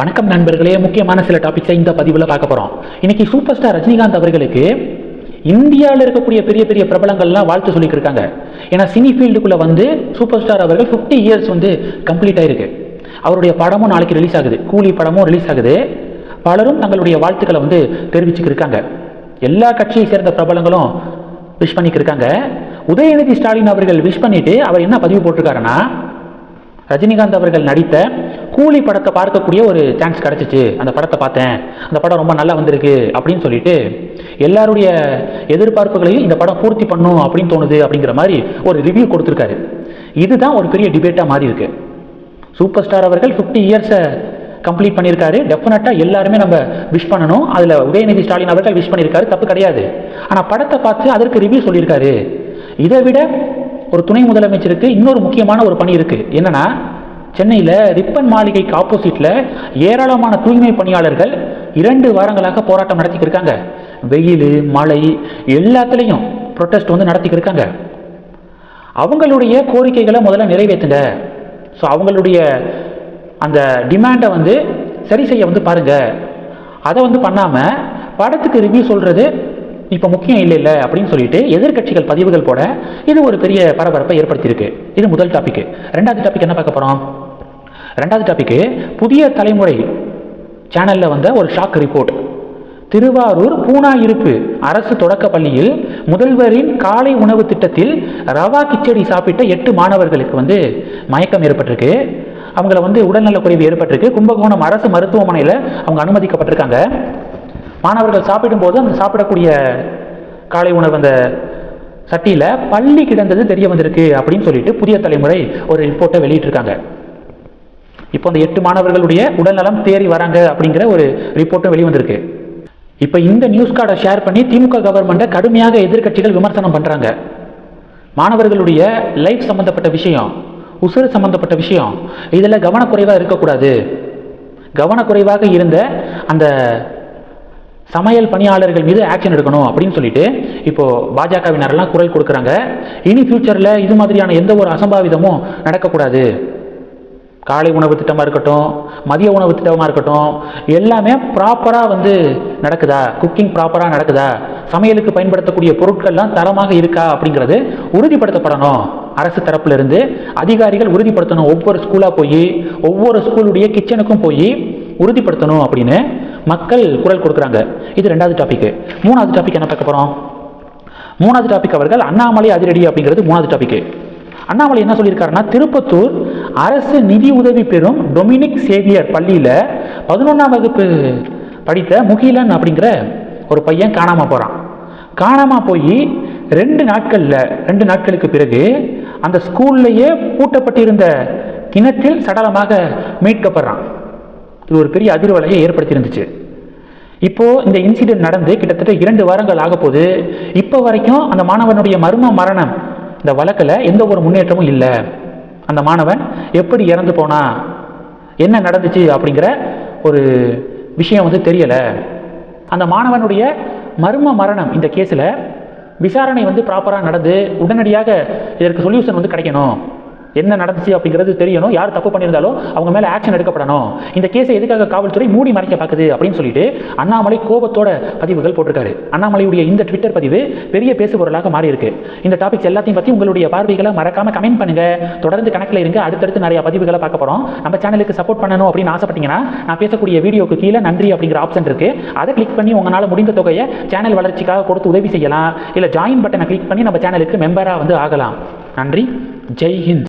வணக்கம் நண்பர்களே. முக்கியமான சில டாபிக்ஸை இந்த பதிவில் பார்க்க போகிறோம் இன்னைக்கு சூப்பர் ஸ்டார் ரஜினிகாந்த் அவர்களுக்கு இந்தியாவில் இருக்கக்கூடிய பெரிய பெரிய பிரபலங்கள்லாம் வாழ்த்து சொல்லிட்டு இருக்காங்க. ஏன்னா சினி ஃபீல்டுக்குள்ளே வந்து சூப்பர் ஸ்டார் அவர்கள் ஃபிஃப்டி இயர்ஸ் வந்து கம்ப்ளீட் ஆயிருக்கு. அவருடைய படமும் நாளைக்கு ரிலீஸ் ஆகுது. கூலி படமும் ரிலீஸ் ஆகுது. பலரும் தங்களுடைய வாழ்த்துக்களை வந்து தெரிவிச்சுக்கிட்டு இருக்காங்க. எல்லா கட்சியை சேர்ந்த பிரபலங்களும் விஷ் பண்ணிக்கிருக்காங்க உதயநிதி ஸ்டாலின் அவர்கள் விஷ் பண்ணிட்டு அவர் என்ன பதிவு போட்டிருக்காருன்னா ரஜினிகாந்த் அவர்கள் நடித்த கூலி படத்தை பார்க்கக்கூடிய ஒரு சான்ஸ் கிடச்சிச்சு. அந்த படத்தை பார்த்தேன். அந்த படம் ரொம்ப நல்லா வந்திருக்கு அப்படின்னு சொல்லிட்டு எல்லாருடைய எதிர்பார்ப்புகளையும் இந்த படம் பூர்த்தி பண்ணும் அப்படின்னு தோணுது அப்படிங்கிற மாதிரி ஒரு ரிவ்யூ கொடுத்துருக்காரு. இதுதான் ஒரு பெரிய டிபேட்டாக மாறி இருக்கு. சூப்பர் ஸ்டார் அவர்கள் ஃபிஃப்டி இயர்ஸை கம்ப்ளீட் பண்ணியிருக்காரு. டெஃபினட்டாக எல்லாருமே நம்ம விஷ் பண்ணணும். அதில் உதயநிதி ஸ்டாலின் அவர்கள் விஷ் பண்ணியிருக்காரு. தப்பு கிடையாது. ஆனால் படத்தை பார்த்து அதற்கு ரிவ்யூ சொல்லியிருக்காரு. இதை விட ஒரு துணை முதலமைச்சருக்கு இன்னொரு முக்கியமான ஒரு பணி இருக்குது என்னென்னா சென்னையில் ரிப்பன் மாளிகைக்கு ஆப்போசிட்டில் ஏராளமான தூய்மை பணியாளர்கள் இரண்டு வாரங்களாக போராட்டம் நடத்திக்கிருக்காங்க வெயில் மழை எல்லாத்துலேயும் ப்ரொட்டஸ்ட் வந்து நடத்திக்கிருக்காங்க அவங்களுடைய கோரிக்கைகளை முதல்ல நிறைவேற்றுங்க ஸோ அவங்களுடைய அந்த டிமாண்டை வந்து சரி செய்ய வந்து பாருங்க. அதை வந்து பண்ணாமல் படத்துக்கு ரிவ்யூ சொல்கிறது இப்போ முக்கியம் இல்லை இல்லை அப்படின்னு சொல்லிட்டு எதிர்க்கட்சிகள் பதிவுகள் போட இது ஒரு பெரிய பரபரப்பை ஏற்படுத்தியிருக்கு. இது முதல் டாபிக் ரெண்டாவது டாபிக் என்ன பார்க்க போகிறோம் ரெண்டாவது டாபிக்கு புதிய தலைமுறை சேனலில் வந்த ஒரு ஷாக் ரிப்போர்ட் திருவாரூர் பூனா இருப்பு அரசு தொடக்க பள்ளியில் முதல்வரின் காலை உணவு திட்டத்தில் ரவா கிச்சடி சாப்பிட்ட எட்டு மாணவர்களுக்கு வந்து மயக்கம் ஏற்பட்டிருக்கு. அவங்கள வந்து உடல்நலக்குறைவு ஏற்பட்டிருக்கு. கும்பகோணம் அரசு மருத்துவமனையில் அவங்க அனுமதிக்கப்பட்டிருக்காங்க. மாணவர்கள் சாப்பிடும்போது அந்த சாப்பிடக்கூடிய காலை உணவு அந்த சட்டியில் பள்ளி கிடந்தது தெரிய வந்திருக்கு அப்படின்னு சொல்லிட்டு புதிய தலைமுறை ஒரு ரிப்போர்ட்டை வெளியிட்டிருக்காங்க. இப்போ அந்த எட்டு மாணவர்களுடைய உடல்நலம் தேறி வராங்க அப்படிங்கிற ஒரு ரிப்போர்ட்டும் வெளிவந்திருக்கு. இப்போ இந்த நியூஸ் கார்டை ஷேர் பண்ணி திமுக கவர்மெண்ட்டை கடுமையாக எதிர்க்கட்சிகள் விமர்சனம் பண்ணுறாங்க மாணவர்களுடைய லைஃப் சம்மந்தப்பட்ட விஷயம் உசுறு சம்மந்தப்பட்ட விஷயம் இதில் கவனக்குறைவாக இருக்கக்கூடாது. கவனக்குறைவாக இருந்த அந்த சமையல் பணியாளர்கள் மீது ஆக்ஷன் எடுக்கணும் அப்படின்னு சொல்லிட்டு இப்போது பாஜகவினரெல்லாம் குரல் கொடுக்குறாங்க. இனி ஃபியூச்சரில் இது மாதிரியான எந்த ஒரு அசம்பாவிதமும் நடக்கக்கூடாது. காலை உணவு திட்டமாக இருக்கட்டும் மதிய உணவு திட்டமாக இருக்கட்டும் எல்லாமே ப்ராப்பராக வந்து நடக்குதா? குக்கிங் ப்ராப்பராக நடக்குதா? சமையலுக்கு பயன்படுத்தக்கூடிய பொருட்கள்லாம் தரமாக இருக்கா அப்படிங்கிறது உறுதிப்படுத்தப்படணும். அரசு தரப்பிலிருந்து அதிகாரிகள் உறுதிப்படுத்தணும். ஒவ்வொரு ஸ்கூலாக போய் ஒவ்வொரு ஸ்கூலுடைய கிச்சனுக்கும் போய் உறுதிப்படுத்தணும் அப்படின்னு மக்கள் குரல் கொடுக்குறாங்க. இது ரெண்டாவது டாபிக் மூணாவது டாபிக் என்ன பார்க்க போகிறோம் மூணாவது டாபிக் அவர்கள் அண்ணாமலை அதிரடி அப்படிங்கிறது மூணாவது டாபிக் அண்ணாமலை என்ன சொல்லியிருக்காருன்னா திருப்பத்தூர் அரசு நிதி உதவி பெறும் டொமினிக் சேவியர் பள்ளியில் பதினொன்றாம் வகுப்பு படித்த முகிலன் அப்படிங்கிற ஒரு பையன் காணாமல் போகிறான் காணாமல் போய் ரெண்டு நாட்களில் ரெண்டு நாட்களுக்கு பிறகு அந்த ஸ்கூல்லையே பூட்டப்பட்டிருந்த கிணற்றில் சடலமாக மீட்கப்படுறான். இது ஒரு பெரிய அதிர்வலையை ஏற்படுத்தியிருந்துச்சு. இப்போது இந்த இன்சிடென்ட் நடந்து கிட்டத்தட்ட இரண்டு வாரங்கள் ஆக போது இப்போ வரைக்கும் அந்த மாணவனுடைய மர்ம மரணம் இந்த வழக்கில் எந்த ஒரு முன்னேற்றமும் இல்லை. அந்த மாணவன் எப்படி இறந்து போனா என்ன நடந்துச்சு அப்படிங்கிற ஒரு விஷயம் வந்து தெரியலை. அந்த மாணவனுடைய மர்ம மரணம் இந்த கேஸில் விசாரணை வந்து ப்ராப்பராக நடந்து உடனடியாக இதற்கு சொல்யூஷன் வந்து கிடைக்கணும். என்ன நடந்துச்சு அப்படிங்கிறது தெரியணும். யார் தப்பு பண்ணியிருந்தாலும் அவங்க மேலே ஆக்ஷன் எடுக்கப்படணும். இந்த கேஸை எதுக்காக காவல்துறை மூடி மறைக்க பார்க்குது அப்படின்னு சொல்லிட்டு அண்ணாமலை கோபத்தோட பதிவுகள் போட்டிருக்காரு. அண்ணாமலையுடைய இந்த ட்விட்டர் பதிவு பெரிய பேசுபொருளாக மாறி இருக்கு இந்த டாபிக்ஸ் எல்லாத்தையும் பற்றி உங்களுடைய பார்வைகளை மறக்காம கமெண்ட் பண்ணுங்க. தொடர்ந்து கணக்கில் இருங்க. அடுத்தடுத்து நிறைய பதிவுகளை பார்க்க போகிறோம் நம்ம சேனலுக்கு சப்போர்ட் பண்ணணும் அப்படின்னு ஆசைப்பட்டீங்கன்னா நான் பேசக்கூடிய வீடியோக்கு கீழே நன்றி அப்படிங்கிற ஆப்ஷன் இருக்கு. அதை கிளிக் பண்ணி உங்களால் முடிந்த தொகையை சேனல் வளர்ச்சிக்காக கொடுத்து உதவி செய்யலாம். இல்லை ஜாயின் பட்டனை கிளிக் பண்ணி நம்ம சேனலுக்கு மெம்பராக வந்து ஆகலாம். நன்றி. ஜெய் ஹிந்த்.